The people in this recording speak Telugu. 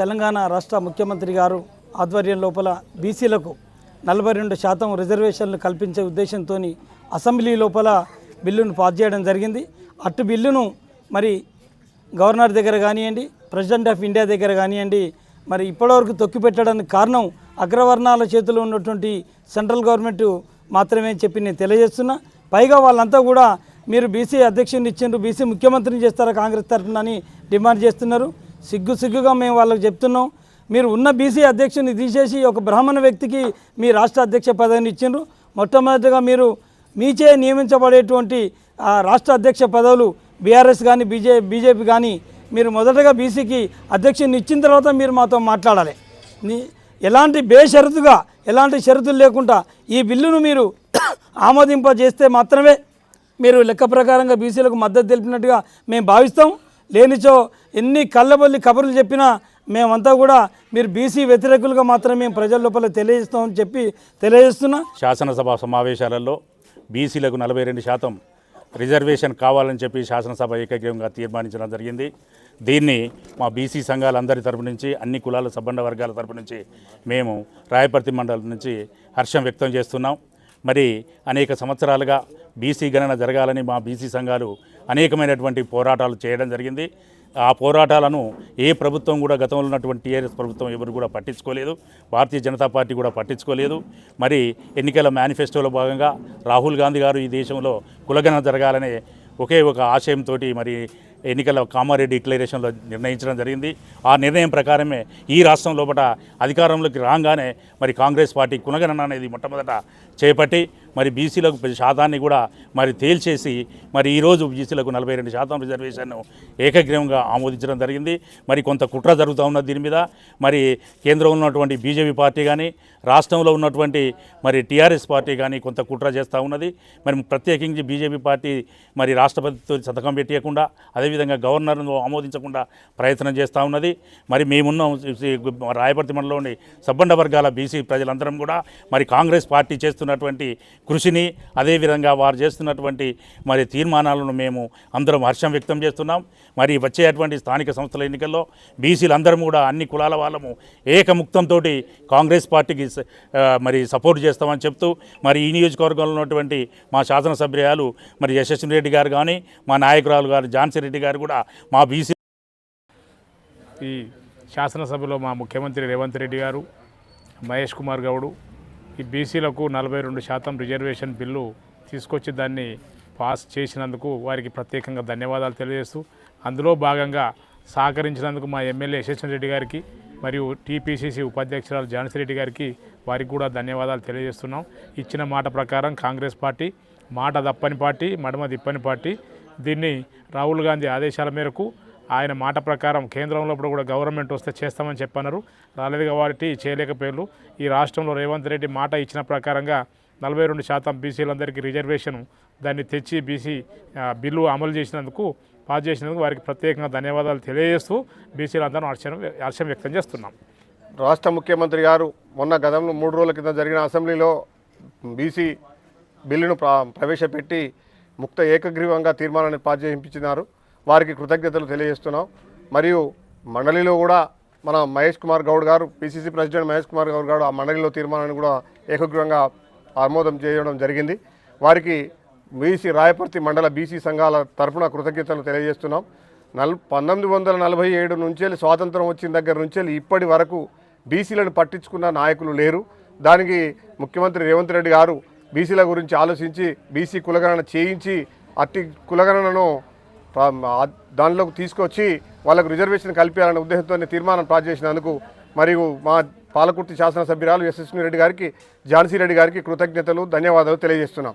తెలంగాణ రాష్ట్ర ముఖ్యమంత్రి గారు ఆధ్వర్యం లోపల బీసీలకు నలభై రెండు శాతం రిజర్వేషన్లు కల్పించే ఉద్దేశంతో అసెంబ్లీ లోపల బిల్లును పాస్ చేయడం జరిగింది. అటు బిల్లును మరి గవర్నర్ దగ్గర కానివ్వండి ప్రెసిడెంట్ ఆఫ్ ఇండియా దగ్గర కానివ్వండి మరి ఇప్పటివరకు తొక్కిపెట్టడానికి కారణం అగ్రవర్ణాల చేతిలో ఉన్నటువంటి సెంట్రల్ గవర్నమెంట్ మాత్రమే చెప్పి నేను తెలియజేస్తున్నా. పైగా వాళ్ళంతా కూడా మీరు బీసీ అధ్యక్షుని ఇచ్చిండ్రు బీసీ ముఖ్యమంత్రిని చేస్తారా కాంగ్రెస్ తరఫున అని డిమాండ్ చేస్తున్నారు. సిగ్గు సిగ్గుగా మేము వాళ్ళకి చెప్తున్నాం. మీరు ఉన్న బీసీ అధ్యక్షుని తీసేసి ఒక బ్రాహ్మణ వ్యక్తికి మీ రాష్ట్ర అధ్యక్ష పదవిని ఇచ్చిండ్రు. మొట్టమొదటిగా మీరు మీచే నియమించబడేటువంటి రాష్ట్ర అధ్యక్ష పదవులు బీఆర్ఎస్ కానీ బీజే బీజేపీ కానీ మీరు మొదటగా బీసీకి అధ్యక్షుని ఇచ్చిన తర్వాత మీరు మాతో మాట్లాడాలి. ఎలాంటి బేషరతుగా ఎలాంటి షరతులు లేకుండా ఈ బిల్లును మీరు ఆమోదింపజేస్తే మాత్రమే మీరు లెక్క ప్రకారంగా బీసీలకు మద్దతు తెలిపినట్టుగా మేము భావిస్తాం. లేనిచో ఎన్ని కళ్ళబొల్లి కబుర్లు చెప్పినా మేమంతా కూడా మీరు బీసీ వ్యతిరేకులుగా మాత్రమే మేము ప్రజల లోపల తెలియజేస్తామని చెప్పి తెలియజేస్తున్నా. శాసనసభ సమావేశాలలో బీసీలకు నలభై రెండు శాతం రిజర్వేషన్ కావాలని చెప్పి శాసనసభ ఏకగ్రీవంగా తీర్మానించడం జరిగింది. దీన్ని మా బీసీ సంఘాలందరి తరపు నుంచి అన్ని కులాల సబ్బండ వర్గాల తరపు నుంచి మేము రాయపర్తి మండలం నుంచి హర్షం వ్యక్తం చేస్తున్నాం. మరి అనేక సంవత్సరాలుగా బీసీ గణన జరగాలని మా బీసీ సంఘాలు అనేకమైనటువంటి పోరాటాలు చేయడం జరిగింది. ఆ పోరాటాలను ఏ ప్రభుత్వం కూడా గతంలో ఉన్నటువంటి టీఆర్ఎస్ ప్రభుత్వం ఎవరు కూడా పట్టించుకోలేదు. భారతీయ జనతా పార్టీ కూడా పట్టించుకోలేదు. మరి ఎన్నికల మేనిఫెస్టోలో భాగంగా రాహుల్ గాంధీ గారు ఈ దేశంలో కులగన జరగాలనే ఒకే ఒక ఆశయంతో మరి ఎన్నికల కామారెడ్డి డిక్లరేషన్లో నిర్ణయించడం జరిగింది. ఆ నిర్ణయం ప్రకారమే ఈ రాష్ట్రం లోపల అధికారంలోకి రాగానే మరి కాంగ్రెస్ పార్టీ కునగణన అనేది మొట్టమొదట చేపట్టి మరి బీసీలకు పది శాతాన్ని కూడా మరి తేల్చేసి మరి ఈరోజు బీసీలకు నలభై రెండు శాతం రిజర్వేషన్ను ఏకగ్రీవంగా ఆమోదించడం జరిగింది. మరి కొంత కుట్ర జరుగుతూ ఉన్నది దీని మీద. మరి కేంద్రంలో ఉన్నటువంటి బీజేపీ పార్టీ కానీ రాష్ట్రంలో ఉన్నటువంటి మరి టీఆర్ఎస్ పార్టీ కానీ కొంత కుట్ర చేస్తూ ఉన్నది. మరి ప్రత్యేకించి బీజేపీ పార్టీ మరి రాష్ట్రపతితో సంతకం పెట్టియకుండా అదేవిధంగా గవర్నర్ను ఆమోదించకుండా ప్రయత్నం చేస్తూ ఉన్నది. మరి మేమున్న రాయపర్తి మండలంలోని సబ్బండ వర్గాల బీసీ ప్రజలందరం కూడా మరి కాంగ్రెస్ పార్టీ చేస్తున్నటువంటి కృషిని అదేవిధంగా వారు చేస్తున్నటువంటి మరి తీర్మానాలను మేము అందరం హర్షం వ్యక్తం చేస్తున్నాం. మరి వచ్చేటువంటి స్థానిక సంస్థల ఎన్నికల్లో బీసీలందరం కూడా అన్ని కులాల వాళ్ళము ఏకముక్తంతో కాంగ్రెస్ పార్టీకి మరి సపోర్ట్ చేస్తామని చెప్తూ మరి ఈ నియోజకవర్గంలో ఉన్నటువంటి మా శాసనసభ్యులు మరి యశస్వి రెడ్డి గారు కానీ మా నాయకురాలు గారు ఝాన్సీ రెడ్డి గారు కూడా మా బీసీ ఈ శాసనసభలో మా ముఖ్యమంత్రి రేవంత్ రెడ్డి గారు మహేష్ కుమార్ గౌడు ఈ బీసీలకు నలభై రెండు శాతం రిజర్వేషన్ బిల్లు తీసుకొచ్చి దాన్ని పాస్ చేసినందుకు వారికి ప్రత్యేకంగా ధన్యవాదాలు తెలియజేస్తూ అందులో భాగంగా సహకరించినందుకు మా ఎమ్మెల్యే యశస్వన్ రెడ్డి గారికి మరియు టీపీసీసీ ఉపాధ్యక్షురాలు జానసి రెడ్డి గారికి వారికి కూడా ధన్యవాదాలు తెలియజేస్తున్నాం. ఇచ్చిన మాట ప్రకారం కాంగ్రెస్ పార్టీ మాట దప్పని పార్టీ మడమ తిప్పని పార్టీ దీన్ని రాహుల్ గాంధీ ఆదేశాల మేరకు ఆయన మాట ప్రకారం కేంద్రంలో కూడా గవర్నమెంట్ వస్తే చేస్తామని చెప్పన్నారు. రాలేదు కాబట్టి చేయలేకపోయారు. ఈ రాష్ట్రంలో రేవంత్ రెడ్డి మాట ఇచ్చిన ప్రకారంగా నలభై రెండు శాతం బీసీలందరికీ రిజర్వేషన్ దాన్ని తెచ్చి బీసీ బిల్లు అమలు చేసినందుకు పాస్ చేసినందుకు వారికి ప్రత్యేకంగా ధన్యవాదాలు తెలియజేస్తూ బీసీలందరం హర్షం హర్షం వ్యక్తం చేస్తున్నాం. రాష్ట్ర ముఖ్యమంత్రి గారు మొన్న గతంలో మూడు రోజుల కింద జరిగిన అసెంబ్లీలో బీసీ బిల్లును ప్రవేశపెట్టి ముక్త ఏకగ్రీవంగా తీర్మానాన్ని పాస్ చేయించినారు. వారికి కృతజ్ఞతలు తెలియజేస్తున్నాం. మరియు మండలిలో కూడా మన మహేష్ కుమార్ గౌడ్ గారు పిసిసి ప్రెసిడెంట్ మహేష్ కుమార్ గౌడ్ గారు ఆ మండలిలో తీర్మానాన్ని కూడా ఏకగ్రీవంగా ఆమోదం చేయడం జరిగింది. వారికి బీసీ రాయపర్తి మండల బీసీ సంఘాల తరఫున కృతజ్ఞతలు తెలియజేస్తున్నాం. నల్ పంతొమ్మిది వందల నలభై ఏడు నుంచి స్వాతంత్రం వచ్చిన దగ్గర నుంచి ఇప్పటి వరకు బీసీలను పట్టించుకున్న నాయకులు లేరు. దానికి ముఖ్యమంత్రి రేవంత్ రెడ్డి గారు బీసీల గురించి ఆలోచించి బీసీ కులగణన చేయించి అట్టి కులగణనను దానిలోకి తీసుకొచ్చి వాళ్ళకు రిజర్వేషన్ కల్పించాలనే ఉద్దేశంతో తీర్మానం పాస్ చేసినందుకు మరియు మా పాలకుర్తి శాసనసభ్యురాలు యశస్వి రెడ్డి గారికి ఝాన్సీ రెడ్డి గారికి కృతజ్ఞతలు ధన్యవాదాలు తెలియజేస్తున్నాం.